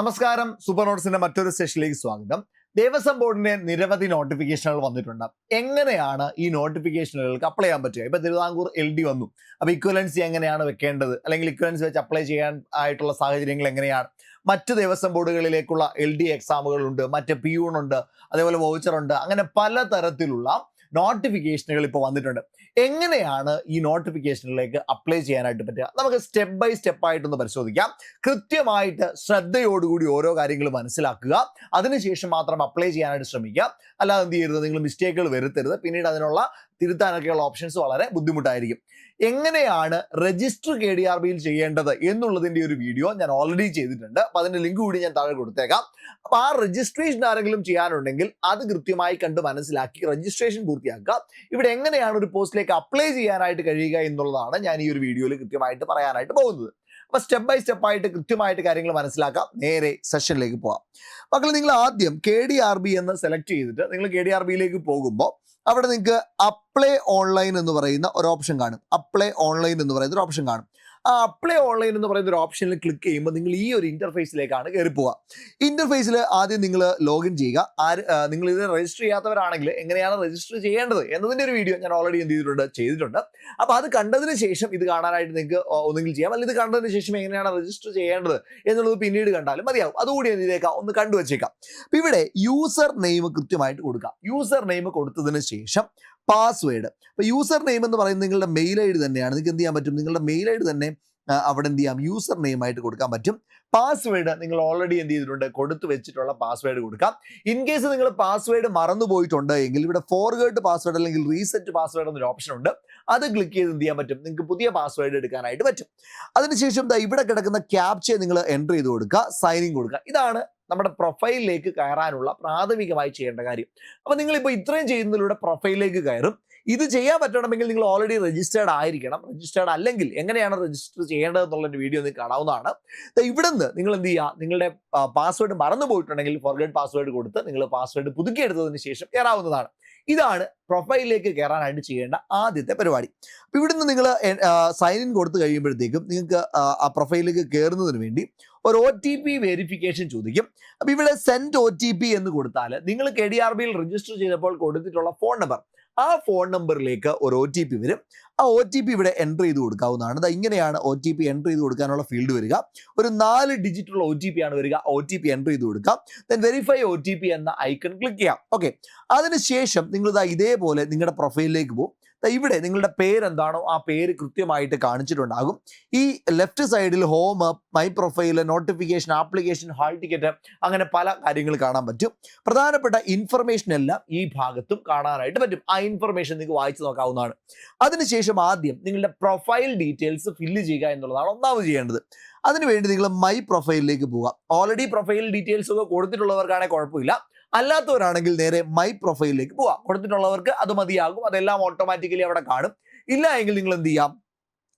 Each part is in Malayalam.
നമസ്കാരം. സൂപ്പർ നോട്ട്സിന്റെ മറ്റൊരു സെഷനിലേക്ക് സ്വാഗതം. ദേവസ്വം ബോർഡിന്റെ നിരവധി നോട്ടിഫിക്കേഷനുകൾ വന്നിട്ടുണ്ട്. എങ്ങനെയാണ് ഈ നോട്ടിഫിക്കേഷനുകൾക്ക് അപ്ലൈ ചെയ്യാൻ പറ്റുക? ഇപ്പൊ തിരുവിതാംകൂർ എൽ ഡി വന്നു. അപ്പൊ ഇക്വലൻസി എങ്ങനെയാണ് വെക്കേണ്ടത്? അല്ലെങ്കിൽ ഇക്വലൻസി വെച്ച് അപ്ലൈ ചെയ്യാൻ ആയിട്ടുള്ള സാഹചര്യങ്ങൾ എങ്ങനെയാണ്? മറ്റ് ദേവസ്വം ബോർഡുകളിലേക്കുള്ള എൽ ഡി എക്സാമുകളുണ്ട് മറ്റ് പിയൂൺ ഉണ്ട്. അതേപോലെ വൗച്ചർ ഉണ്ട്. അങ്ങനെ പലതരത്തിലുള്ള നോട്ടിഫിക്കേഷനുകൾ ഇപ്പോൾ വന്നിട്ടുണ്ട്. എങ്ങനെയാണ് ഈ നോട്ടിഫിക്കേഷനിലേക്ക് അപ്ലൈ ചെയ്യാനായിട്ട് പറ്റുക? നമുക്ക് സ്റ്റെപ്പ് ബൈ സ്റ്റെപ്പ് ആയിട്ടൊന്ന് പരിശോധിക്കാം. കൃത്യമായിട്ട് ശ്രദ്ധയോടുകൂടി ഓരോ കാര്യങ്ങളും മനസ്സിലാക്കുക. അതിനുശേഷം മാത്രം അപ്ലൈ ചെയ്യാനായിട്ട് ശ്രമിക്കുക. അല്ലാതെ എന്ത് ചെയ്യരുത്? നിങ്ങൾ മിസ്റ്റേക്കുകൾ വരുത്തരുത്. പിന്നീട് അതിനുള്ള തിരുത്താനൊക്കെയുള്ള ഓപ്ഷൻസ് വളരെ ബുദ്ധിമുട്ടായിരിക്കും. എങ്ങനെയാണ് രജിസ്റ്റർ കെ ഡി ആർ ബിയിൽ ചെയ്യേണ്ടത് എന്നുള്ളതിന്റെ ഒരു വീഡിയോ ഞാൻ ഓൾറെഡി ചെയ്തിട്ടുണ്ട്. അപ്പൊ അതിന്റെ ലിങ്ക് കൂടി ഞാൻ താഴെ കൊടുത്തേക്കാം. അപ്പൊ ആ രജിസ്ട്രേഷൻ ആരെങ്കിലും ചെയ്യാനുണ്ടെങ്കിൽ അത് കൃത്യമായി കണ്ട് മനസ്സിലാക്കി രജിസ്ട്രേഷൻ പൂർത്തിയാക്കുക. ഇവിടെ എങ്ങനെയാണ് ഒരു പോസ്റ്റിലേക്ക് അപ്ലൈ ചെയ്യാനായിട്ട് കഴിയുക എന്നുള്ളതാണ് ഞാൻ ഈ ഒരു വീഡിയോയിൽ കൃത്യമായിട്ട് പറയാനായിട്ട് പോകുന്നത്. അപ്പൊ സ്റ്റെപ്പ് ബൈ സ്റ്റെപ്പ് ആയിട്ട് കൃത്യമായിട്ട് കാര്യങ്ങൾ മനസ്സിലാക്കാം. നേരെ സെഷനിലേക്ക് പോകാം മക്കൾ നിങ്ങൾ ആദ്യം കെ ഡി ആർ ബി എന്ന് സെലക്ട് ചെയ്തിട്ട് നിങ്ങൾ കെ ഡി ആർ ബിയിലേക്ക് പോകുമ്പോൾ അവിടെ നിങ്ങൾക്ക് അപ്ലൈ ഓൺലൈൻ എന്ന് പറയുന്ന ഒരു ഓപ്ഷൻ കാണും. അപ്ലൈ ഓൺലൈൻ എന്ന് പറയുന്ന ഒരു ഓപ്ഷൻ കാണും. അപ്ലൈ ഓൺലൈൻ എന്ന് പറയുന്ന ഒരു ഓപ്ഷനിൽ ക്ലിക്ക് ചെയ്യുമ്പോൾ നിങ്ങൾ ഈ ഒരു ഇന്റർഫേസിലേക്കാണ് കയറി പോവുക. ഇന്റർഫേസിൽ ആദ്യം നിങ്ങൾ ലോഗിൻ ചെയ്യുക. ആര് നിങ്ങൾ ഇത് രജിസ്റ്റർ ചെയ്യാത്തവരാണെങ്കിൽ എങ്ങനെയാണ് രജിസ്റ്റർ ചെയ്യേണ്ടത് എന്നതിന്റെ ഒരു വീഡിയോ ഞാൻ ഓൾറെഡി എന്ത് ചെയ്തിട്ടുണ്ട് ചെയ്തിട്ടുണ്ട്. അപ്പോൾ അത് കണ്ടതിന് ശേഷം ഇത് കാണാനായിട്ട് നിങ്ങൾക്ക് ഒന്നുകിൽ ചെയ്യാം. അല്ലെങ്കിൽ ഇത് കണ്ടതിന് ശേഷം എങ്ങനെയാണ് രജിസ്റ്റർ ചെയ്യേണ്ടത് എന്നുള്ളത് പിന്നീട് കണ്ടാലും മതിയാവും. അതുകൂടി എന്ത് ചെയ്തേക്കാം? ഒന്ന് കണ്ടുവച്ചേക്കാം. അപ്പോൾ ഇവിടെ യൂസർ നെയിം കൃത്യമായിട്ട് കൊടുക്കാം. യൂസർ നെയിം കൊടുത്തതിന് ശേഷം പാസ്വേഡ് അപ്പോൾ യൂസർ നെയിം എന്ന് പറയുന്നത് നിങ്ങളുടെ മെയിൽ ഐ ഡി തന്നെയാണ്. നിങ്ങൾക്ക് എന്ത് ചെയ്യാൻ പറ്റും? നിങ്ങളുടെ മെയിൽ ഐ ഡി തന്നെ അവിടെ എന്ത് ചെയ്യാം? യൂസർ നെയിം ആയിട്ട് കൊടുക്കാൻ പറ്റും. പാസ്വേഡ് നിങ്ങൾ ഓൾറെഡി എന്ത് ചെയ്തിട്ടുണ്ട്? കൊടുത്തു വെച്ചിട്ടുള്ള പാസ്വേഡ് കൊടുക്കാം. ഇൻ കേസ് നിങ്ങൾ പാസ്വേഡ് മറന്നു പോയിട്ടുണ്ട് എങ്കിൽ ഇവിടെ ഫോർവേഡ് പാസ്വേഡ് അല്ലെങ്കിൽ റീസെറ്റ് പാസ്വേഡ് എന്നൊരു ഓപ്ഷൻ ഉണ്ട്. അത് ക്ലിക്ക് ചെയ്ത് എന്ത് ചെയ്യാൻ പറ്റും? നിങ്ങൾക്ക് പുതിയ പാസ്വേഡ് എടുക്കാനായിട്ട് പറ്റും. അതിനുശേഷം ഇവിടെ കിടക്കുന്ന ക്യാപ്ചയെ നിങ്ങൾ എന്റർ ചെയ്ത് കൊടുക്കുക. സൈനിങ് കൊടുക്കുക. ഇതാണ് നമ്മുടെ പ്രൊഫൈലിലേക്ക് കയറാനുള്ള പ്രാഥമികമായി ചെയ്യേണ്ട കാര്യം. അപ്പോൾ നിങ്ങളിപ്പോൾ ഇത്രയും ചെയ്യുന്നതിലൂടെ പ്രൊഫൈലിലേക്ക് കയറും. ഇത് ചെയ്യാൻ പറ്റണമെങ്കിൽ നിങ്ങൾ ഓൾറെഡി രജിസ്റ്റേർഡ് ആയിരിക്കണം. രജിസ്റ്റേർഡ് അല്ലെങ്കിൽ എങ്ങനെയാണ് രജിസ്റ്റർ ചെയ്യേണ്ടത് എന്നുള്ളൊരു വീഡിയോ നിങ്ങൾക്ക് കാണാവുന്നതാണ്. ഇവിടുന്ന് നിങ്ങൾ എന്ത് ചെയ്യുക നിങ്ങളുടെ പാസ്വേഡ് മറന്നു പോയിട്ടുണ്ടെങ്കിൽ ഫോർഗേഡ് പാസ്വേഡ് കൊടുത്ത് നിങ്ങൾ പാസ്വേഡ് പുതുക്കിയെടുത്തതിന് ശേഷം കയറാവുന്നതാണ്. ഇതാണ് പ്രൊഫൈലിലേക്ക് കയറാനായിട്ട് ചെയ്യേണ്ട ആദ്യത്തെ പരിപാടി. ഇവിടുന്ന് നിങ്ങൾ സൈൻ ഇൻ കൊടുത്തു കഴിയുമ്പോഴത്തേക്കും നിങ്ങൾക്ക് ആ പ്രൊഫൈലിലേക്ക് കയറുന്നതിന് വേണ്ടി ഒരു ഒ ടി പി വെരിഫിക്കേഷൻ ചോദിക്കും. അപ്പൊ ഇവിടെ സെൻഡ് ഒ ടി പി എന്ന് കൊടുത്താൽ നിങ്ങൾ കെ ഡി ആർ ബിയിൽ രജിസ്റ്റർ ചെയ്തപ്പോൾ കൊടുത്തിട്ടുള്ള ഫോൺ നമ്പർ ആ ഫോൺ നമ്പറിലേക്ക് ഒരു ഒ ടി പി വരും. ആ ഒ ടി പി ഇവിടെ എന്റർ ചെയ്ത് കൊടുക്കാവുന്നതാണ്. ഇങ്ങനെയാണ് ഒ ടി പി എന്റർ ചെയ്ത് കൊടുക്കാനുള്ള ഫീൽഡ് വരിക. ഒരു നാല് ഡിജിറ്റുള്ള ഒ ടി പി ആണ് വരിക. ഒ ടി പി എന്റർ ചെയ്ത് കൊടുക്കാം. Then verify O T P എന്ന ഐക്കൺ ക്ലിക്ക് ചെയ്യാം. ഓക്കെ അതിനുശേഷം നിങ്ങൾ ഇതാ ഇതേപോലെ നിങ്ങളുടെ പ്രൊഫൈലിലേക്ക് പോകും. ഇവിടെ നിങ്ങളുടെ പേരെന്താണോ ആ പേര് കൃത്യമായിട്ട് കാണിച്ചിട്ടുണ്ടാകും. ഈ ലെഫ്റ്റ് സൈഡിൽ home my profile notification application hall ticket അങ്ങനെ പല കാര്യങ്ങൾ കാണാൻ പറ്റും. പ്രധാനപ്പെട്ട ഇൻഫർമേഷൻ എല്ലാം ഈ ഭാഗത്തും കാണാനായിട്ട് പറ്റും. ആ ഇൻഫർമേഷൻ നിങ്ങൾക്ക് വായിച്ചു നോക്കാവുന്നതാണ്. അതിനുശേഷം ആദ്യം നിങ്ങളുടെ പ്രൊഫൈൽ ഡീറ്റെയിൽസ് ഫില്ല് ചെയ്യുക എന്നുള്ളതാണ് ഒന്നാമത് ചെയ്യേണ്ടത്. അതിനുവേണ്ടി നിങ്ങൾ മൈ പ്രൊഫൈലിലേക്ക് പോവുക ഓൾറെഡി പ്രൊഫൈൽ ഡീറ്റെയിൽസ് ഒക്കെ കൊടുത്തിട്ടുള്ളവർക്കാണെങ്കിൽ കുഴപ്പമില്ല. അല്ലാത്തവരാണെങ്കിൽ നേരെ മൈ പ്രൊഫൈലിലേക്ക് പോവാം. കൊടുത്തിട്ടുള്ളവർക്ക് അത് മതിയാകും. അതെല്ലാം ഓട്ടോമാറ്റിക്കലി അവിടെ കാണും. ഇല്ല എങ്കിൽ നിങ്ങൾ എന്ത് ചെയ്യാം?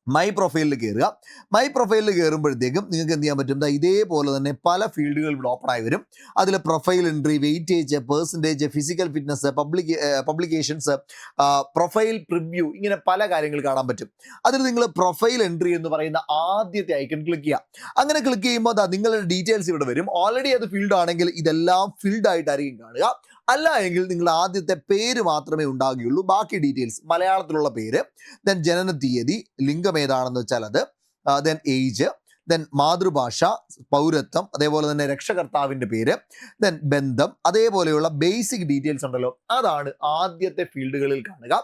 മൈ പ്രൊഫൈലിൽ കയറുക മൈ പ്രൊഫൈലിൽ കയറുമ്പോഴത്തേക്കും നിങ്ങൾക്ക് എന്ത് ചെയ്യാൻ പറ്റും? ഇതേപോലെ തന്നെ പല ഫീൽഡുകൾ ഇവിടെ ഓപ്പൺ ആയി വരും. അതിൽ profile entry weightage percentage physical fitness public publications profile preview ഇങ്ങനെ പല കാര്യങ്ങൾ കാണാൻ പറ്റും. അതിൽ നിങ്ങൾ പ്രൊഫൈൽ എൻട്രി എന്ന് പറയുന്ന ആദ്യത്തെ ഐക്കൺ ക്ലിക്ക് ചെയ്യുക. അങ്ങനെ ക്ലിക്ക് ചെയ്യുമ്പോൾ അതാ നിങ്ങളുടെ ഡീറ്റെയിൽസ് ഇവിടെ വരും. ഓൾറെഡി അത് ഫീൽഡ് ആണെങ്കിൽ ഇതെല്ലാം ഫിൽഡ് ആയിട്ടായിരിക്കും കാണുക. അല്ല എങ്കിൽ നിങ്ങളുടെ ആദ്യത്തെ പേര് മാത്രമേ ഉണ്ടാകുകയുള്ളൂ. ബാക്കി ഡീറ്റെയിൽസ് മലയാളത്തിലുള്ള പേര് ദെൻ ജനന തീയതി ലിംഗം ഏതാണെന്ന് വെച്ചാൽ അത് ദെൻ ഏജ് ദെൻ മാതൃഭാഷ പൗരത്വം അതേപോലെ തന്നെ രക്ഷകർത്താവിന്റെ പേര് ദെൻ ബന്ധം അതേപോലെയുള്ള ബേസിക് ഡീറ്റെയിൽസ് ഉണ്ടല്ലോ. അതാണ് ആദ്യത്തെ ഫീൽഡുകളിൽ കാണുക.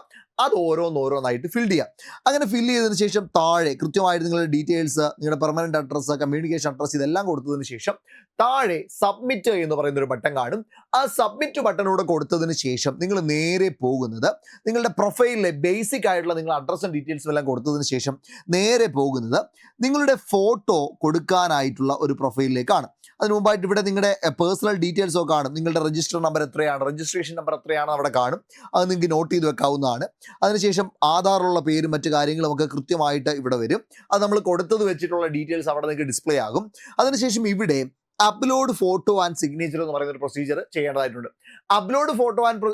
അത് ഓരോന്നോരോന്നായിട്ട് ഫിൽ ചെയ്യാം. അങ്ങനെ ഫിൽ ചെയ്തതിന് ശേഷം താഴെ കൃത്യമായിട്ട് നിങ്ങളുടെ ഡീറ്റെയിൽസ് നിങ്ങളുടെ പെർമനന്റ് അഡ്രസ്സ് കമ്മ്യൂണിക്കേഷൻ അഡ്രസ്സ് ഇതെല്ലാം കൊടുത്തതിന് ശേഷം താഴെ സബ്മിറ്റ് എന്ന് പറയുന്ന ഒരു ബട്ടൺ കാണും. ആ സബ്മിറ്റ് ബട്ടണിലൂടെ കൊടുത്തതിന് ശേഷം നിങ്ങൾ നേരെ പോകുന്നത് നിങ്ങളുടെ പ്രൊഫൈലിലെ ബേസിക് ആയിട്ടുള്ള നിങ്ങൾ അഡ്രസ്സും ഡീറ്റെയിൽസും എല്ലാം കൊടുത്തതിന് ശേഷം നേരെ പോകുന്നത് നിങ്ങളുടെ ഫോട്ടോ കൊടുക്കാനായിട്ടുള്ള ഒരു പ്രൊഫൈലിലേക്കാണ് അതിന് മുമ്പായിട്ട് ഇവിടെ നിങ്ങളുടെ പേഴ്സണൽ ഡീറ്റെയിൽസ് കാണും. നിങ്ങളുടെ രജിസ്റ്റർ നമ്പർ എത്രയാണ് രജിസ്ട്രേഷൻ നമ്പർ എത്രയാണ് അവിടെ കാണും. അത് നിങ്ങൾക്ക് നോട്ട് ചെയ്ത് വെക്കാവുന്നതാണ്. അതിനുശേഷം ആധാറുള്ള പേരും മറ്റു കാര്യങ്ങളും ഒക്കെ കൃത്യമായിട്ട് ഇവിടെ വരും. അത് നമ്മൾ കൊടുത്തത് വെച്ചിട്ടുള്ള ഡീറ്റെയിൽസ് അവിടെ നിങ്ങൾക്ക് ഡിസ്പ്ലേ ആകും. അതിനുശേഷം ഇവിടെ അപ്ലോഡ് ഫോട്ടോ ആൻഡ് സിഗ്നേച്ചർ എന്ന് പറയുന്ന ഒരു പ്രൊസീജിയർ ചെയ്യേണ്ടതായിട്ടുണ്ട്. അപ്ലോഡ് ഫോട്ടോ ആൻഡ്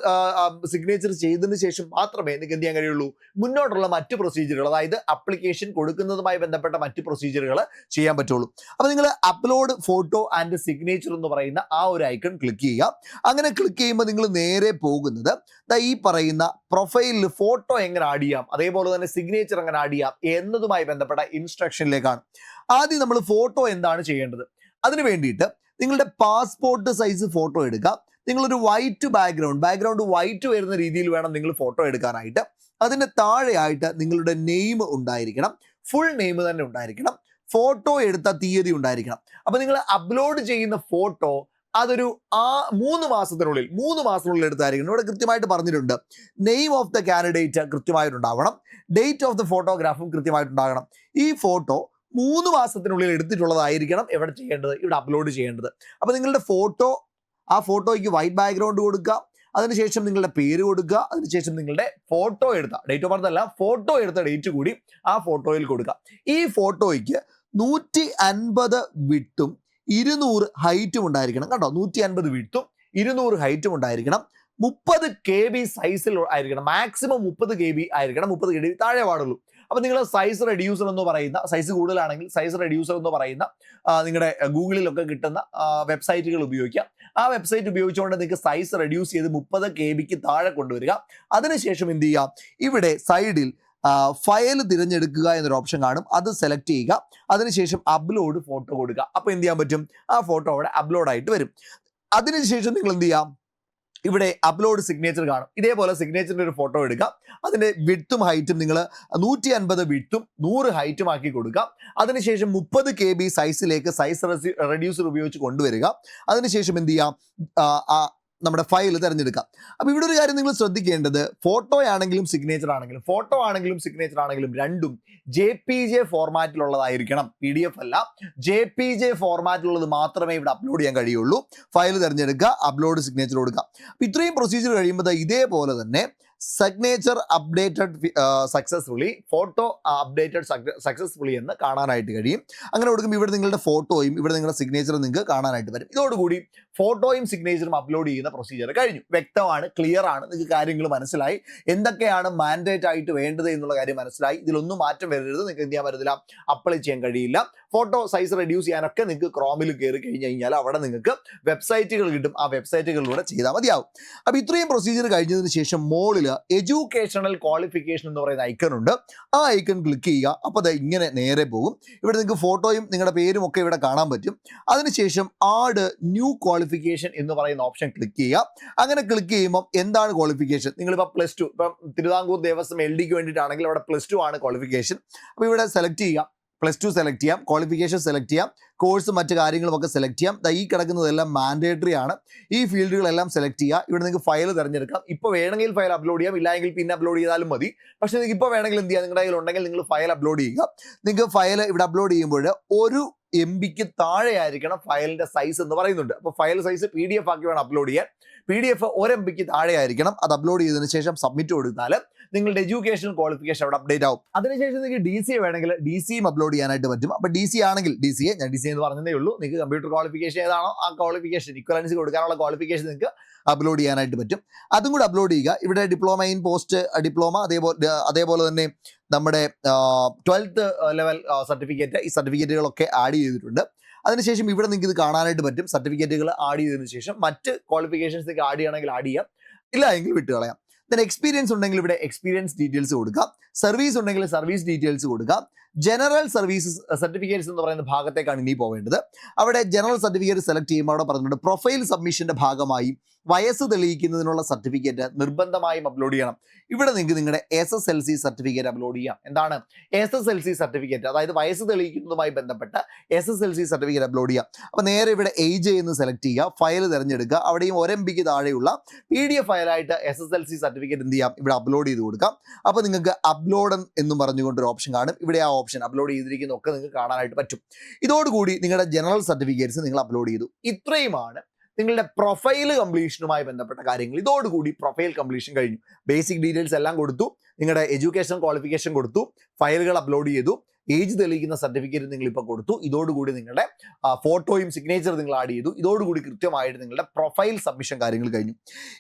സിഗ്നേച്ചർ ചെയ്തതിന് ശേഷം മാത്രമേ നിങ്ങൾക്ക് എന്ത് ചെയ്യാൻ കഴിയുള്ളൂ? മുന്നോട്ടുള്ള മറ്റ് പ്രൊസീജിയറുകൾ അതായത് അപ്ലിക്കേഷൻ കൊടുക്കുന്നതുമായി ബന്ധപ്പെട്ട മറ്റ് പ്രൊസീജിയറുകൾ ചെയ്യാൻ പറ്റുള്ളൂ. അപ്പോൾ നിങ്ങൾ അപ്ലോഡ് ഫോട്ടോ ആൻഡ് സിഗ്നേച്ചർ എന്ന് പറയുന്ന ആ ഒരു ഐക്കൺ ക്ലിക്ക് ചെയ്യുക. അങ്ങനെ ക്ലിക്ക് ചെയ്യുമ്പോൾ നിങ്ങൾ നേരെ പോകുന്നത് ഈ പറയുന്ന പ്രൊഫൈലിൽ ഫോട്ടോ എങ്ങനെ ആഡ് ചെയ്യാം അതേപോലെ തന്നെ സിഗ്നേച്ചർ എങ്ങനെ ആഡ് ചെയ്യാം എന്നതുമായി ബന്ധപ്പെട്ട ഇൻസ്ട്രക്ഷനിലേക്കാണ് ആദ്യം നമ്മൾ ഫോട്ടോ എന്താണ് ചെയ്യേണ്ടത്? അതിനു വേണ്ടിയിട്ട് നിങ്ങളുടെ പാസ്പോർട്ട് സൈസ് ഫോട്ടോ എടുക്കുക. നിങ്ങളൊരു വൈറ്റ് ബാക്ക്ഗ്രൗണ്ട് ബാക്ക്ഗ്രൗണ്ട് വൈറ്റ് വരുന്ന രീതിയിൽ വേണം നിങ്ങൾ ഫോട്ടോ എടുക്കാനായിട്ട്. അതിന്റെ താഴെയായിട്ട് നിങ്ങളുടെ നെയിം ഉണ്ടായിരിക്കണം. ഫുൾ നെയിം തന്നെ ഉണ്ടായിരിക്കണം. ഫോട്ടോ എടുത്ത തീയതി ഉണ്ടായിരിക്കണം. അപ്പോൾ നിങ്ങൾ അപ്ലോഡ് ചെയ്യുന്ന ഫോട്ടോ അതൊരു ആ മൂന്ന് മാസത്തിനുള്ളിൽ മൂന്ന് മാസത്തിനുള്ളിൽ എടുത്തായിരിക്കണം. ഇവിടെ കൃത്യമായിട്ട് പറഞ്ഞിട്ടുണ്ട്. നെയിം ഓഫ് ദ കാൻഡിഡേറ്റ് കൃത്യമായിട്ടുണ്ടാവണം. ഡേറ്റ് ഓഫ് ദ ഫോട്ടോഗ്രാഫും കൃത്യമായിട്ടുണ്ടാകണം. ഈ ഫോട്ടോ മൂന്ന് മാസത്തിനുള്ളിൽ എടുത്തിട്ടുള്ളതായിരിക്കണം എവിടെ ചെയ്യേണ്ടത് ഇവിടെ അപ്ലോഡ് ചെയ്യേണ്ടത്. അപ്പോൾ നിങ്ങളുടെ ഫോട്ടോ ആ ഫോട്ടോയ്ക്ക് വൈറ്റ് ബാക്ക്ഗ്രൗണ്ട് കൊടുക്കുക അതിനുശേഷം നിങ്ങളുടെ പേര് കൊടുക്കുക അതിനുശേഷം നിങ്ങളുടെ ഫോട്ടോ എടുത്ത. ഡേറ്റ് ഓഫ് ബർത്ത് അല്ല ഫോട്ടോ എടുത്ത ഡേറ്റ് കൂടി ആ ഫോട്ടോയിൽ കൊടുക്കുക ഈ ഫോട്ടോയ്ക്ക് നൂറ്റി അൻപത് വിട്ടും ഇരുന്നൂറ് ഹൈറ്റും ഉണ്ടായിരിക്കണം. കേട്ടോ നൂറ്റി അൻപത് വിട്ടും ഇരുന്നൂറ് ഹൈറ്റും ഉണ്ടായിരിക്കണം. മുപ്പത് കെ ബി സൈസിൽ ആയിരിക്കണം. മാക്സിമം മുപ്പത് കെ ബി ആയിരിക്കണം. മുപ്പത് കെ ബി താഴെ പാടുള്ളൂ. അപ്പോൾ നിങ്ങൾ സൈസ് റെഡ്യൂസർ എന്ന് പറയുന്ന സൈസ് കൂടുതലാണെങ്കിൽ സൈസ് റെഡ്യൂസർ എന്ന് പറയുന്ന നിങ്ങളുടെ ഗൂഗിളിലൊക്കെ കിട്ടുന്ന വെബ്സൈറ്റുകൾ ഉപയോഗിക്കാം. ആ വെബ്സൈറ്റ് ഉപയോഗിച്ചുകൊണ്ട് നിങ്ങൾക്ക് സൈസ് റെഡ്യൂസ് ചെയ്ത് മുപ്പത് കെ ബിക്ക് താഴെ കൊണ്ടുവരിക. അതിനുശേഷം എന്ത് ചെയ്യുക? ഇവിടെ സൈഡിൽ ഫയൽ തിരഞ്ഞെടുക്കുക എന്നൊരു ഓപ്ഷൻ കാണും. അത് സെലക്ട് ചെയ്യുക. അതിനുശേഷം അപ്ലോഡ് ഫോട്ടോ കൊടുക്കുക. അപ്പോൾ എന്ത് ചെയ്യാൻ പറ്റും? ആ ഫോട്ടോ അവിടെ അപ്ലോഡ് ആയിട്ട് വരും. അതിനുശേഷം നിങ്ങൾ എന്ത് ചെയ്യാം? ഇവിടെ അപ്ലോഡ് സിഗ്നേച്ചർ കാണും. ഇതേപോലെ സിഗ്നേച്ചറിന്റെ ഒരു ഫോട്ടോ എടുക്കാം. അതിന്റെ വിട്ടും ഹൈറ്റും നിങ്ങൾ നൂറ്റി അൻപത് വിട്ടും നൂറ് ഹൈറ്റും ആക്കി കൊടുക്കാം അതിനുശേഷം മുപ്പത് കെ ബി സൈസിലേക്ക് സൈസ് റെഡ്യൂസർ ഉപയോഗിച്ച് കൊണ്ടുവരിക. അതിനുശേഷം എന്ത് ചെയ്യാം? നമ്മുടെ ഫയൽ തിരഞ്ഞെടുക്കാം. അപ്പോൾ ഇവിടെ ഒരു കാര്യം നിങ്ങൾ ശ്രദ്ധിക്കേണ്ടത്. ഫോട്ടോ ആണെങ്കിലും സിഗ്നേച്ചർ ആണെങ്കിലും ഫോട്ടോ ആണെങ്കിലും സിഗ്നേച്ചർ ആണെങ്കിലും രണ്ടും ജെ പി ജെ ഫോർമാറ്റിലുള്ളതായിരിക്കണം പി ഡി എഫ് അല്ല. ജെ പി ജെ ഫോർമാറ്റിലുള്ളത് മാത്രമേ ഇവിടെ അപ്ലോഡ് ചെയ്യാൻ കഴിയുള്ളൂ. ഫയൽ തിരഞ്ഞെടുക്കുക അപ്ലോഡ് സിഗ്നേച്ചർ കൊടുക്കുക. അപ്പോൾ ഇത്രയും പ്രൊസീജിയർ കഴിയുമ്പോൾ ഇതേപോലെ തന്നെ signature updated successfully photo updated successfully എന്ന് കാണാനായിട്ട് കഴിയും. അങ്ങനെ കൊടുക്കുമ്പോൾ ഇവിടെ നിങ്ങളുടെ ഫോട്ടോയും ഇവിടെ നിങ്ങളുടെ സിഗ്നേച്ചറും നിങ്ങൾക്ക് കാണാനായിട്ട് വരും. ഇതോടുകൂടി ഫോട്ടോയും സിഗ്നേച്ചറും അപ്ലോഡ് ചെയ്യുന്ന പ്രൊസീജിയർ കഴിഞ്ഞു. വ്യക്തമാണ് ക്ലിയർ ആണ്. നിങ്ങൾക്ക് കാര്യങ്ങൾ മനസ്സിലായി. എന്തൊക്കെയാണ് മാൻഡേറ്റ് ആയിട്ട് വേണ്ടത് എന്നുള്ള കാര്യം മനസ്സിലായി. ഇതിലൊന്നും മാറ്റം വരരുത്. നിങ്ങൾക്ക് എന്ത് ചെയ്യാൻ അപ്ലൈ ചെയ്യാൻ കഴിയില്ല. ഫോട്ടോ സൈസ് റെഡ്യൂസ് ചെയ്യാനൊക്കെ നിങ്ങൾക്ക് ക്രോമിൽ കയറി കഴിഞ്ഞ് കഴിഞ്ഞാൽ അവിടെ നിങ്ങൾക്ക് വെബ്സൈറ്റുകൾ കിട്ടും. ആ വെബ്സൈറ്റുകളിലൂടെ ചെയ്താൽ മതിയാവും. അപ്പോൾ ഇത്രയും പ്രൊസീജിയർ കഴിഞ്ഞതിന് ശേഷം മോളിൽ എഡ്യൂക്കേഷണൽ ക്വാളിഫിക്കേഷൻ എന്ന് പറയുന്ന ഐക്കൺ ഉണ്ട്. ആ ഐക്കൺ ക്ലിക്ക് ചെയ്യുക. അപ്പോൾ അത് ഇങ്ങനെ നേരെ പോകും. ഇവിടെ നിങ്ങൾക്ക് ഫോട്ടോയും നിങ്ങളുടെ പേരും ഒക്കെ ഇവിടെ കാണാൻ പറ്റും. അതിനുശേഷം ആഡ് ന്യൂ ക്വാളിഫിക്കേഷൻ എന്ന് പറയുന്ന ഓപ്ഷൻ ക്ലിക്ക് ചെയ്യുക. അങ്ങനെ ക്ലിക്ക് ചെയ്യുമ്പോൾ എന്താണ് ക്വാളിഫിക്കേഷൻ നിങ്ങളിപ്പോൾ പ്ലസ് ടു ഇപ്പം തിരുവിതാംകൂർ ദേവസ്വം എൽ ഡിക്ക് വേണ്ടിയിട്ടാണെങ്കിൽ അവിടെ പ്ലസ് ടു ആണ് ക്വാളിഫിക്കേഷൻ അപ്പോൾ ഇവിടെ സെലക്ട് ചെയ്യുക പ്ലസ് ടു സെലക്ട് ചെയ്യാം. ക്വാളിഫിക്കേഷൻ സെലക്ട് ചെയ്യാം. കോഴ്സ് മറ്റ് കാര്യങ്ങളുമൊക്കെ സെലക്ട് ചെയ്യാം. ഈ കിടക്കുന്നതെല്ലാം മാൻഡേറ്ററി ആണ്. ഈ ഫീൽഡുകളെല്ലാം സെലക്ട് ചെയ്യുക. ഇവിടെ നിങ്ങൾക്ക് ഫയൽ തിരഞ്ഞെടുക്കാം. ഇപ്പോൾ വേണമെങ്കിൽ ഫയൽ അപ്ലോഡ് ചെയ്യാം. ഇല്ലെങ്കിൽ പിന്നെ അപ്ലോഡ് ചെയ്താലും മതി. പക്ഷേ നിങ്ങൾക്ക് ഇപ്പോൾ വേണമെങ്കിൽ എന്ത് ചെയ്യാം? നിങ്ങളുടെ കയ്യിൽ ഉണ്ടെങ്കിൽ നിങ്ങൾ ഫയൽ അപ്ലോഡ് ചെയ്യുക. നിങ്ങൾക്ക് ഫയൽ ഇവിടെ അപ്ലോഡ് ചെയ്യുമ്പോൾ ഒരു എം ബിക്ക് താഴെയായിരിക്കണം ഫയലിന്റെ സൈസ് എന്ന് പറയുന്നുണ്ട്. അപ്പോൾ file size P D F ആക്കി വേണം അപ്ലോഡ് ചെയ്യാൻ. പി ഡി എഫ് ഒരു എം ബിക്ക് താഴെയായിരിക്കണം. അത് അപ്ലോഡ് ചെയ്തതിന് ശേഷം സബ്മിറ്റ് കൊടുത്താൽ നിങ്ങളുടെ എഡ്യൂക്കേഷൻ ക്വാളിഫിക്കേഷൻ അവിടെ അപ്ഡേറ്റ് ആവും. അതിനുശേഷം നിങ്ങൾക്ക് ഡി സി വേണമെങ്കിൽ ഡി സിയും അപ്ലോഡ് ചെയ്യാനായിട്ട് പറ്റും. അപ്പോൾ ഡി സി ആണെങ്കിൽ ഡി സി ഞാൻ ഡി എന്ന് പറഞ്ഞതേ ഉള്ളൂ. നിങ്ങൾക്ക് കമ്പ്യൂട്ടർ ക്വാളിഫിക്കേഷൻ ഏതാണോ ആ ക്വാളിഫിക്കേഷൻ ഇക്വലൻസ് കൊടുക്കാനുള്ള ക്വാളിഫിക്കേഷൻ നിങ്ങൾക്ക് അപ്ലോഡ് ചെയ്യാനായിട്ട് പറ്റും. അതും കൂടെ അപ്ലോഡ് ചെയ്യുക. ഇവിടെ ഡിപ്ലോമ ഇൻ പോസ്റ്റ് ഡിപ്ലോമ അതേപോലെ അതേപോലെ തന്നെ നമ്മുടെ ട്വൽത്ത് ലെവൽ സർട്ടിഫിക്കറ്റ് ഈ സർട്ടിഫിക്കറ്റുകളൊക്കെ ആഡ് ചെയ്തിട്ടുണ്ട്. അതിനുശേഷം ഇവിടെ നിങ്ങൾക്ക് ഇത് കാണാനായിട്ട് പറ്റും. സർട്ടിഫിക്കറ്റുകൾ ആഡ് ചെയ്തതിനു ശേഷം മറ്റ് ക്വാളിഫിക്കേഷൻസ് നിങ്ങൾക്ക് ആഡ് ചെയ്യണമെങ്കിൽ ആഡ് ചെയ്യാം. ഇല്ല എങ്കിൽ വിട്ടുകളയാം. ദെൻ എക്സ്പീരിയൻസ് ഉണ്ടെങ്കിൽ ഇവിടെ എക്സ്പീരിയൻസ് ഡീറ്റെയിൽസ് കൊടുക്കുക സർവീസ് ഉണ്ടെങ്കിൽ സർവീസ് ഡീറ്റെയിൽസ് കൊടുക്കാം. ജനറൽ സർവീസസ് സർട്ടിഫിക്കറ്റ്സ് എന്ന് പറയുന്ന ഭാഗത്തേക്കാണ് ഇനി പോവേണ്ടത്. അവിടെ ജനറൽ സർട്ടിഫിക്കറ്റ് സെലക്ട് ചെയ്യുമ്പോൾ അവിടെ പറഞ്ഞിട്ടുണ്ട് പ്രൊഫൈൽ സബ്മിഷന്റെ ഭാഗമായി വയസ്സ് തെളിയിക്കുന്നതിനുള്ള സർട്ടിഫിക്കറ്റ് നിർബന്ധമായും അപ്ലോഡ് ചെയ്യണം. ഇവിടെ നിങ്ങൾക്ക് നിങ്ങളുടെ S S L C certificate upload ചെയ്യാം. എന്താണ്? S S L C certificate അതായത് വയസ്സ് തെളിയിക്കുന്നതുമായി ബന്ധപ്പെട്ട S S L C certificate upload ചെയ്യാം. അപ്പോൾ നേരെ ഇവിടെ ഏജ് എന്ന് സെലക്ട് ചെയ്യുക ഫയൽ തിരഞ്ഞെടുക്കുക അവിടെയും ഒരു എം താഴെയുള്ള P D F ഫയലായിട്ട് S S L C certificate എന്ത് ചെയ്യാം? ഇവിടെ അപ്ലോഡ് ചെയ്ത് കൊടുക്കാം. അപ്പോൾ നിങ്ങൾക്ക് അപ്ലോഡ് എന്നും പറഞ്ഞുകൊണ്ടൊരു ഓപ്ഷൻ കാണും. ഇവിടെ ആ ഓപ്ഷൻ അപ്ലോഡ് ചെയ്തിരിക്കുന്നതൊക്കെ നിങ്ങൾക്ക് കാണാനായിട്ട് പറ്റും. ഇതോടുകൂടി നിങ്ങളുടെ ജനറൽ സർട്ടിഫിക്കറ്റ്സ് നിങ്ങൾ അപ്ലോഡ് ചെയ്തു. ഇത്രയുമാണ് നിങ്ങളുടെ പ്രൊഫൈൽ കംപ്ലീഷനുമായി ബന്ധപ്പെട്ട കാര്യങ്ങൾ. ഇതോടുകൂടി പ്രൊഫൈൽ കംപ്ലീഷൻ കഴിഞ്ഞു. ബേസിക് ഡീറ്റെയിൽസ് എല്ലാം കൊടുത്തു. നിങ്ങളുടെ എഡ്യൂക്കേഷൻ ക്വാളിഫിക്കേഷൻ കൊടുത്തു ഫയലുകൾ അപ്ലോഡ് ചെയ്തു ഏജ് തെളിയിക്കുന്ന സർട്ടിഫിക്കറ്റ് നിങ്ങൾ ഇപ്പോൾ കൊടുത്തു ഇതോടുകൂടി നിങ്ങളുടെ ഫോട്ടോയും സിഗ്നേച്ചർ നിങ്ങൾ ആഡ് ചെയ്തു ഇതോടുകൂടി കൃത്യമായിട്ട് നിങ്ങളുടെ പ്രൊഫൈൽ സബ്മിഷൻ കാര്യങ്ങൾ കഴിഞ്ഞു.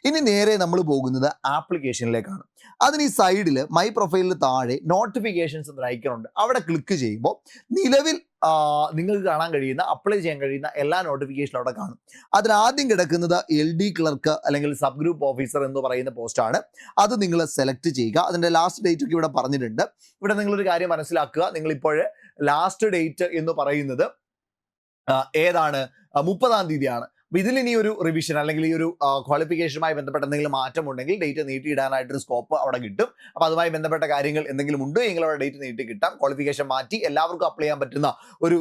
ഇനി നേരെ നമ്മൾ പോകുന്നത് ആപ്ലിക്കേഷനിലേക്കാണ് അതിന് ഈ സൈഡിൽ മൈ പ്രൊഫൈലിൽ താഴെ നോട്ടിഫിക്കേഷൻസ് എന്നൊരു ഉണ്ട്. അവിടെ ക്ലിക്ക് ചെയ്യുമ്പോൾ നിലവിൽ നിങ്ങൾക്ക് കാണാൻ കഴിയുന്ന അപ്ലൈ ചെയ്യാൻ കഴിയുന്ന എല്ലാ നോട്ടിഫിക്കേഷനും അവിടെ കാണും. അതിനാദ്യം കിടക്കുന്നത് എൽ ഡി ക്ലർക്ക് അല്ലെങ്കിൽ സബ് ഗ്രൂപ്പ് ഓഫീസർ എന്ന് പറയുന്ന പോസ്റ്റാണ് അത് നിങ്ങൾ സെലക്ട് ചെയ്യുക. അതിന്റെ ലാസ്റ്റ് ഡേറ്റ് ഒക്കെ ഇവിടെ പറഞ്ഞിട്ടുണ്ട്. ഇവിടെ നിങ്ങളൊരു കാര്യം മനസ്സിലാക്കുക. നിങ്ങളിപ്പോൾ ലാസ്റ്റ് ഡേറ്റ് എന്ന് പറയുന്നത് ഏതാണ്? മുപ്പതാം തീയതിയാണ്. അപ്പൊ ഇതിൽ ഇനി ഒരു റിവിഷൻ അല്ലെങ്കിൽ ഈ ഒരു ക്വാളിഫിക്കേഷനുമായി ബന്ധപ്പെട്ട എന്തെങ്കിലും മാറ്റം ഉണ്ടെങ്കിൽ ഡേറ്റ് നീട്ടിയിടാനായിട്ടൊരു സ്കോപ്പ് അവിടെ കിട്ടും. അപ്പോൾ അതുമായി ബന്ധപ്പെട്ട കാര്യങ്ങൾ എന്തെങ്കിലും ഉണ്ട് എങ്കിൽ അവിടെ ഡേറ്റ് നീട്ടി കിട്ടാം. ക്വാളിഫിക്കേഷൻ മാറ്റി എല്ലാവർക്കും അപ്ലൈ ചെയ്യാൻ പറ്റുന്ന ഒരു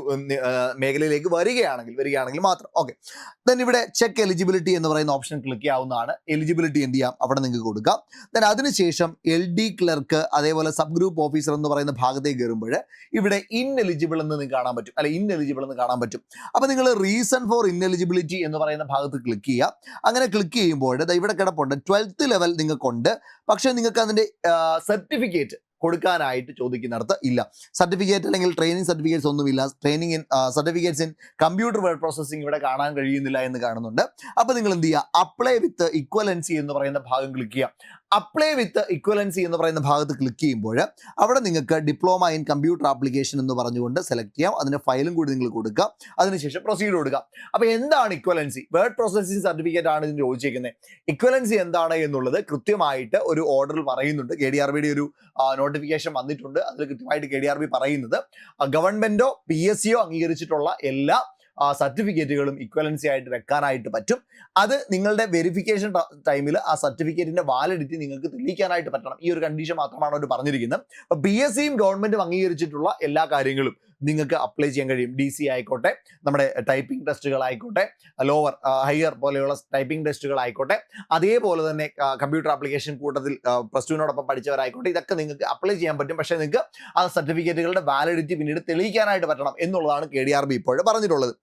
മേഖലയിലേക്ക് വരികയാണെങ്കിൽ വരികയാണെങ്കിൽ മാത്രം. ഓക്കെ ദെൻ ഇവിടെ ചെക്ക് എലിജിബിലിറ്റി എന്ന് പറയുന്ന ഓപ്ഷൻ ക്ലിക്ക് ചെയ്യാവുന്നതാണ്. എലിജിബിലിറ്റി എന്ത് ചെയ്യാം? അവിടെ നിങ്ങൾക്ക് കൊടുക്കാം. ദെൻ അതിനുശേഷം എൽ ഡി ക്ലർക്ക് അതേപോലെ സബ് ഗ്രൂപ്പ് ഓഫീസർ എന്ന് പറയുന്ന ഭാഗത്തേക്ക് കയറുമ്പോൾ ഇവിടെ ഇൻ എലിജിബിൾ എന്ന് നിങ്ങൾക്ക് കാണാൻ പറ്റും. അല്ലെ ഇൻ എലിജിബിൾ എന്ന് കാണാൻ പറ്റും. അപ്പോൾ നിങ്ങൾ റീസൺ ഫോർ ഇൻ എലിജിബിലിറ്റി എന്ന് പറയുന്ന ഭാഗത്ത് ക്ലിക്ക് ചെയ്യുക അങ്ങനെ ക്ലിക്ക് ചെയ്യുമ്പോൾ ഇവിടെ കിടപ്പുണ്ട്. ട്വൽത്ത് ലെവൽ നിങ്ങൾക്കുണ്ട്. പക്ഷേ നിങ്ങൾക്ക് അതിന്റെ സർട്ടിഫിക്കറ്റ് കൊടുക്കാനായിട്ട് ചോദിക്കുന്നിടത്ത് ഇല്ല. സർട്ടിഫിക്കറ്റ് അല്ലെങ്കിൽ ട്രെയിനിങ് സർട്ടിഫിക്കറ്റ്സ് ഒന്നുമില്ല. Training in certificates in computer word processing ഇവിടെ കാണാൻ കഴിയുന്നില്ല എന്ന് കാണുന്നുണ്ട്. അപ്പോൾ നിങ്ങൾ എന്ത് ചെയ്യുക? അപ്ലൈ വിത്ത് ഇക്വലൻസി എന്ന് പറയുന്ന ഭാഗം ക്ലിക്ക് ചെയ്യുക. അപ്ലൈ വിത്ത് ഇക്വലൻസി എന്ന് പറയുന്ന ഭാഗത്ത് ക്ലിക്ക് ചെയ്യുമ്പോൾ അവിടെ നിങ്ങൾക്ക് ഡിപ്ലോമ ഇൻ കമ്പ്യൂട്ടർ ആപ്ലിക്കേഷൻ എന്ന് പറഞ്ഞുകൊണ്ട് സെലക്ട് ചെയ്യാം. അതിന്റെ ഫയലും കൂടി നിങ്ങൾ കൊടുക്കുക. അതിനുശേഷം പ്രൊസീഡ് കൊടുക്കുക. അപ്പോൾ എന്താണ് ഇക്വലൻസി വേർഡ് പ്രോസസ്സിംഗ് സർട്ടിഫിക്കറ്റ് ആണ് ഇതിന് ചോദിച്ചിരിക്കുന്നത് ഇക്വലൻസി എന്താണ് എന്നുള്ളത് കൃത്യമായിട്ട് ഒരു ഓർഡറിൽ പറയുന്നുണ്ട്. കെ ഡി ആർ ബിയുടെ ഒരു നോട്ടിഫിക്കേഷൻ വന്നിട്ടുണ്ട്. അതിൽ കൃത്യമായിട്ട് കെ ഡി ആർ ബി പറയുന്നത് ഗവൺമെന്റോ പി എസ് സിയോ അംഗീകരിച്ചിട്ടുള്ള എല്ലാ സർട്ടിഫിക്കറ്റുകളും ഇക്വലൻസി ആയിട്ട് വെക്കാനായിട്ട് പറ്റും. അത് നിങ്ങളുടെ വെരിഫിക്കേഷൻ ടൈമിൽ ആ സർട്ടിഫിക്കറ്റിന്റെ വാലിഡിറ്റി നിങ്ങൾക്ക് തെളിയിക്കാനായിട്ട് പറ്റണം. ഈ ഒരു കണ്ടീഷൻ മാത്രമാണ് അവർ പറഞ്ഞിരിക്കുന്നത്. പി എസ് സിയും ഗവൺമെന്റും അംഗീകരിച്ചിട്ടുള്ള എല്ലാ കാര്യങ്ങളും നിങ്ങൾക്ക് അപ്ലൈ ചെയ്യാൻ കഴിയും. ഡി സി ആയിക്കോട്ടെ നമ്മുടെ ടൈപ്പിംഗ് ടെസ്റ്റുകൾ ആയിക്കോട്ടെ ലോവർ ഹയർ പോലെയുള്ള ടൈപ്പിംഗ് ടെസ്റ്റുകൾ ആയിക്കോട്ടെ അതേപോലെ തന്നെ കമ്പ്യൂട്ടർ ആപ്ലിക്കേഷൻ കൂട്ടത്തിൽ പ്ലസ് ടുവിനോടൊപ്പം പഠിച്ചവരായിക്കോട്ടെ ഇതൊക്കെ നിങ്ങൾക്ക് അപ്ലൈ ചെയ്യാൻ പറ്റും. പക്ഷേ നിങ്ങൾക്ക് ആ സർട്ടിഫിക്കറ്റുകളുടെ വാലിഡിറ്റി പിന്നീട് തെളിയിക്കാനായിട്ട് പറ്റണം എന്നുള്ളതാണ് കെ ഡി ആർ ബി ഇപ്പോഴും പറഞ്ഞിട്ടുള്ളത്.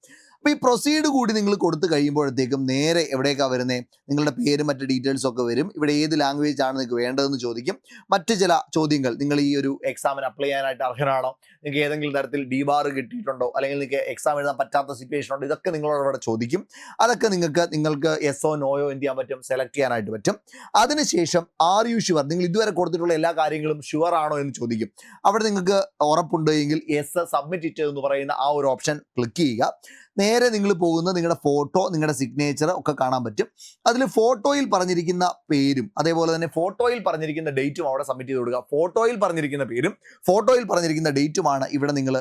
അപ്പോൾ ഈ പ്രൊസീഡ് കൂടി നിങ്ങൾ കൊടുത്തു കഴിയുമ്പോഴത്തേക്കും നേരെ എവിടേക്കാണ് വരുന്നത് നിങ്ങളുടെ പേര് മറ്റ് ഡീറ്റെയിൽസ് ഒക്കെ വരും. ഇവിടെ ഏത് ലാംഗ്വേജ് ആണ് നിങ്ങൾക്ക് വേണ്ടതെന്ന് ചോദിക്കും. മറ്റ് ചില ചോദ്യങ്ങൾ. നിങ്ങൾ ഈ ഒരു എക്സാമിന് അപ്ലൈ ചെയ്യാനായിട്ട് അർഹനാണോ നിങ്ങൾക്ക് ഏതെങ്കിലും തരത്തിൽ ഡി ബാർ കിട്ടിയിട്ടുണ്ടോ? അല്ലെങ്കിൽ നിങ്ങൾക്ക് എക്സാം എഴുതാൻ പറ്റാത്ത സിറ്റുവേഷൻ ഉണ്ടോ? ഇതൊക്കെ നിങ്ങളോട് അവിടെ ചോദിക്കും. അതൊക്കെ നിങ്ങൾക്ക് നിങ്ങൾക്ക് എസ്ഒ നോയോ എന്ത് ചെയ്യാൻ പറ്റും? സെലക്ട് ചെയ്യാനായിട്ട് പറ്റും. അതിനുശേഷം ആർ യു ഷുവർ നിങ്ങൾ ഇതുവരെ കൊടുത്തിട്ടുള്ള എല്ലാ കാര്യങ്ങളും ഷുവർ ആണോ എന്ന് ചോദിക്കും. അവിടെ നിങ്ങൾക്ക് ഉറപ്പുണ്ടെങ്കിൽ എസ് സബ്മിറ്റ് ഇറ്റ് എന്ന് പറയുന്ന ആ ഒരു ഓപ്ഷൻ ക്ലിക്ക് ചെയ്യുക. നേരെ നിങ്ങൾ പോകുന്ന നിങ്ങളുടെ ഫോട്ടോ നിങ്ങളുടെ സിഗ്നേച്ചർ ഒക്കെ കാണാൻ പറ്റും. അതിൽ ഫോട്ടോയിൽ പറഞ്ഞിരിക്കുന്ന പേരും അതേപോലെ തന്നെ ഫോട്ടോയിൽ പറഞ്ഞിരിക്കുന്ന ഡേറ്റും അവിടെ സബ്മിറ്റ് ചെയ്ത് കൊടുക്കുക. ഫോട്ടോയിൽ പറഞ്ഞിരിക്കുന്ന പേരും ഫോട്ടോയിൽ പറഞ്ഞിരിക്കുന്ന ഡേറ്റുമാണ് ഇവിടെ നിങ്ങൾ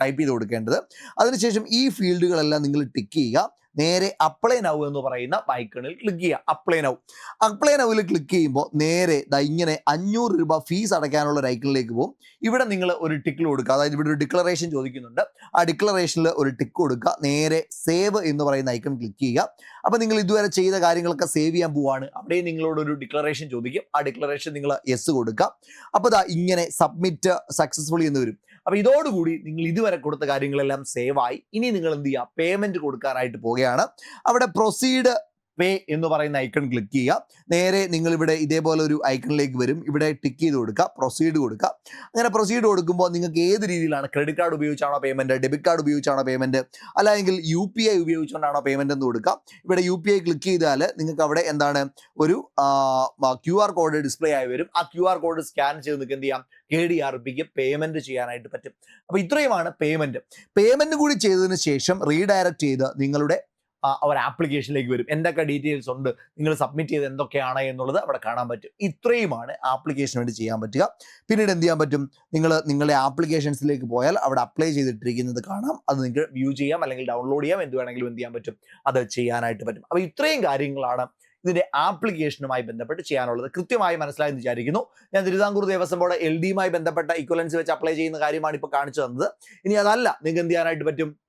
ടൈപ്പ് ചെയ്ത് കൊടുക്കേണ്ടത്. അതിനുശേഷം ഈ ഫീൽഡുകളെല്ലാം നിങ്ങൾ ടിക്ക് ചെയ്യുക. നേരെ അപ്ലൈ നൗ എന്ന് പറയുന്ന ബൈക്കണിൽ ക്ലിക്ക് ചെയ്യുക. അപ്ലൈ നൗ അപ്ലൈ നൗവിൽ ക്ലിക്ക് ചെയ്യുമ്പോൾ നേരെ ദാ ഇങ്ങനെ അഞ്ഞൂറ് രൂപ ഫീസ് അടയ്ക്കാനുള്ള ഒരു ഐക്കണിലേക്ക് പോകും. ഇവിടെ നിങ്ങൾ ഒരു ടിക്കിൽ കൊടുക്കുക. അതായത് ഇവിടെ ഒരു ഡിക്ലറേഷൻ ചോദിക്കുന്നുണ്ട്. ആ ഡിക്ലറേഷനിൽ ഒരു ടിക്ക് കൊടുക്കുക. നേരെ സേവ് എന്ന് പറയുന്ന ഐക്കൺ ക്ലിക്ക് ചെയ്യുക. അപ്പോൾ നിങ്ങൾ ഇതുവരെ ചെയ്ത കാര്യങ്ങളൊക്കെ സേവ് ചെയ്യാൻ പോവാണ്. അവിടെ നിങ്ങളോട് ഒരു ഡിക്ലറേഷൻ ചോദിക്കും. ആ ഡിക്ലറേഷൻ നിങ്ങൾ യെസ് കൊടുക്കുക. അപ്പോൾ ദാ ഇങ്ങനെ സബ്മിറ്റ് സക്സസ്ഫുള്ളി എന്ന് വരും. അപ്പോൾ ഇതോടുകൂടി നിങ്ങൾ ഇതുവരെ കൊടുത്ത കാര്യങ്ങളെല്ലാം സേവ് ആയി. ഇനി നിങ്ങൾ എന്ത് ചെയ്യുക പേയ്മെന്റ് കൊടുക്കാനായിട്ട് പോവുകയാണ്. അവിടെ പ്രൊസീഡ് പേ എന്ന് പറയുന്ന ഐക്കൺ ക്ലിക്ക് ചെയ്യുക. നേരെ നിങ്ങൾ ഇവിടെ ഇതേപോലെ ഒരു ഐക്കണിലേക്ക് വരും. ഇവിടെ ടിക്ക് ചെയ്ത് കൊടുക്കുക. പ്രൊസീഡ് കൊടുക്കുക. അങ്ങനെ പ്രൊസീഡ് കൊടുക്കുമ്പോൾ നിങ്ങൾക്ക് ഏത് രീതിയിലാണ് ക്രെഡിറ്റ് കാർഡ് ഉപയോഗിച്ചാണോ പേയ്മെന്റ് ഡെബിറ്റ് കാർഡ് ഉപയോഗിച്ചാണോ പേയ്മെന്റ് അല്ലെങ്കിൽ യു പി ഐ ഉപയോഗിച്ചുകൊണ്ടാണോ പേയ്മെന്റ് എന്ന് കൊടുക്കുക. ഇവിടെ യു പി ഐ ക്ലിക്ക് ചെയ്താൽ നിങ്ങൾക്ക് അവിടെ എന്താണ്? ഒരു ക്യു ആർ കോഡ് ഡിസ്പ്ലേ ആയി വരും. ആ ക്യു ആർ കോഡ് സ്കാൻ ചെയ്ത് നിങ്ങൾക്ക് എന്ത് ചെയ്യാം? കെ ഡി ആർ പിക്ക് പേയ്മെന്റ് ചെയ്യാനായിട്ട് പറ്റും. അപ്പോൾ ഇത്രയുമാണ് പേയ്മെന്റ് പേയ്മെന്റ് കൂടി ചെയ്തതിന് ശേഷം റീഡയറക്ട് ചെയ്ത് നിങ്ങളുടെ ഒരു ആപ്ലിക്കേഷനിലേക്ക് വരും. എന്തൊക്കെ ഡീറ്റെയിൽസ് ഉണ്ട്? നിങ്ങൾ സബ്മിറ്റ് ചെയ്ത് എന്തൊക്കെയാണ് എന്നുള്ളത് അവിടെ കാണാൻ പറ്റും. ഇത്രയുമാണ് ആപ്ലിക്കേഷൻ വേണ്ടി ചെയ്യാൻ പറ്റുക. പിന്നീട് എന്ത് ചെയ്യാൻ പറ്റും? നിങ്ങൾ നിങ്ങളുടെ ആപ്ലിക്കേഷൻസിലേക്ക് പോയാൽ അവിടെ അപ്ലൈ ചെയ്തിട്ടിരിക്കുന്നത് കാണാം. അത് നിങ്ങൾക്ക് വ്യൂ ചെയ്യാം അല്ലെങ്കിൽ ഡൗൺലോഡ് ചെയ്യാം. എന്ത് വേണമെങ്കിലും എന്ത് ചെയ്യാൻ പറ്റും അത് ചെയ്യാനായിട്ട് പറ്റും. അപ്പോൾ ഇത്രയും കാര്യങ്ങളാണ് ഇതിന്റെ ആപ്ലിക്കേഷനുമായി ബന്ധപ്പെട്ട് ചെയ്യാനുള്ളത്. കൃത്യമായി മനസ്സിലായെന്ന് വിചാരിക്കുന്നു. ഞാൻ തിരുവിതാംകൂർ ദേവസ്വം ബോർഡ് എൽ ഡിയുമായി ബന്ധപ്പെട്ട ഇക്വലൻസ് വെച്ച് അപ്ലൈ ചെയ്യുന്ന കാര്യമാണ് ഇപ്പോൾ കാണിച്ചു തന്നത്. ഇനി അതല്ല നിങ്ങൾക്ക് എന്ത് ചെയ്യാനായിട്ട് പറ്റും?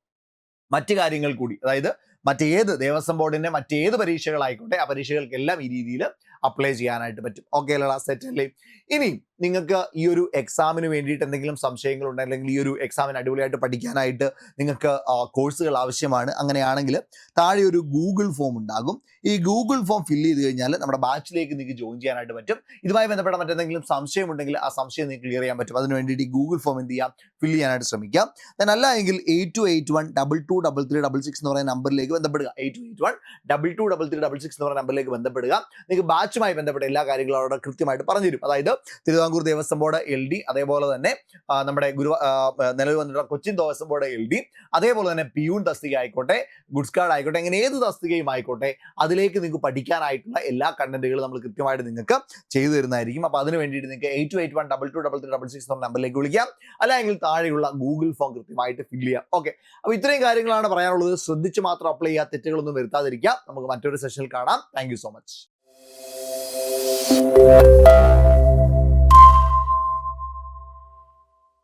മറ്റു കാര്യങ്ങൾ കൂടി. അതായത് മറ്റേത് ദേവസ്വം ബോർഡിന്റെ മറ്റേത് പരീക്ഷകളായിക്കോട്ടെ ആ പരീക്ഷകൾക്കെല്ലാം ഈ രീതിയിൽ അപ്ലൈ ചെയ്യാനായിട്ട് പറ്റും. ഓക്കെ അല്ലടാ സെറ്റ് അല്ലേ? ഇനി നിങ്ങൾക്ക് ഈ ഒരു എക്സാമിന് വേണ്ടിയിട്ട് എന്തെങ്കിലും സംശയങ്ങൾ ഉണ്ടെങ്കിൽ അല്ലെങ്കിൽ ഈ ഒരു എക്സാമിന് അടിപൊളിയായിട്ട് പഠിക്കാനായിട്ട് നിങ്ങൾക്ക് കോഴ്സുകൾ ആവശ്യമാണ്. അങ്ങനെയാണെങ്കിൽ താഴെ ഒരു ഗൂഗിൾ ഫോം ഉണ്ടാകും. ഈ ഗൂഗിൾ ഫോം ഫില്ല് ചെയ്ത് കഴിഞ്ഞാൽ നമ്മുടെ ബാച്ചിലേക്ക് നിങ്ങൾക്ക് ജോയിൻ ചെയ്യാനായിട്ട് പറ്റും. ഇതുമായി ബന്ധപ്പെട്ട മറ്റെന്തെങ്കിലും സംശയം ഉണ്ടെങ്കിൽ ആ സംശയം നിങ്ങൾക്ക് ക്ലിയർ ചെയ്യാൻ പറ്റും. അതിന് വേണ്ടിയിട്ട് ഈ ഗൂഗിൾ ഫോം എന്ത് ചെയ്യാം? ഫില്ല് ചെയ്യാനായിട്ട് ശ്രമിക്കാം. ദൻ അല്ല എങ്കിൽ eight two eight one double two double three double six എന്ന് പറയുന്ന നമ്പറിലേക്ക് ബന്ധപ്പെടുക. Eight two eight one double two double three double six എന്ന് പറയുന്ന നമ്പറിലേക്ക് ബന്ധപ്പെടുക. നിങ്ങൾക്ക് ബാച്ചുമായി ബന്ധപ്പെട്ട എല്ലാ കാര്യങ്ങളും അവിടെ കൃത്യമായിട്ട് പറഞ്ഞു തരും അതായത് Thiruvithamkoor Devaswom board L D അതേപോലെ തന്നെ നമ്മുടെ ഗുരു നിലവിൽ വന്നിട്ടുള്ള Cochin Devaswom board L D അതേപോലെ തന്നെ പിയൂൺ തസ്തിക ആയിക്കോട്ടെ ഗുഡ്സ് കാർഡ് ആയിക്കോട്ടെ അങ്ങനെ ഏത് തസ്തികയും ആയിക്കോട്ടെ അതിലേക്ക് നിങ്ങൾക്ക് പഠിക്കാനായിട്ടുള്ള എല്ലാ കണ്ടന്റുകളും നമ്മൾ കൃത്യമായിട്ട് നിങ്ങൾക്ക് ചെയ്തു തരുന്നതായിരിക്കും. അപ്പോൾ അതിന് വേണ്ടിയിട്ട് നിങ്ങൾക്ക് eight two eight one double two double three double six എന്ന നമ്പറിലേക്ക് വിളിക്കാം. അല്ലെങ്കിൽ താഴെയുള്ള ഗൂഗിൾ ഫോം കൃത്യമായിട്ട് ഫില്ല് ചെയ്യാം. ഓക്കെ അപ്പോൾ ഇത്രയും കാര്യങ്ങളാണ് പറയാനുള്ളത്. ശ്രദ്ധിച്ച് മാത്രം അപ്ലൈ ചെയ്യുക തെറ്റുകളൊന്നും വരുത്താതിരിക്കാം. നമുക്ക് മറ്റൊരു സെഷനിൽ കാണാം. Thank so much Thank you.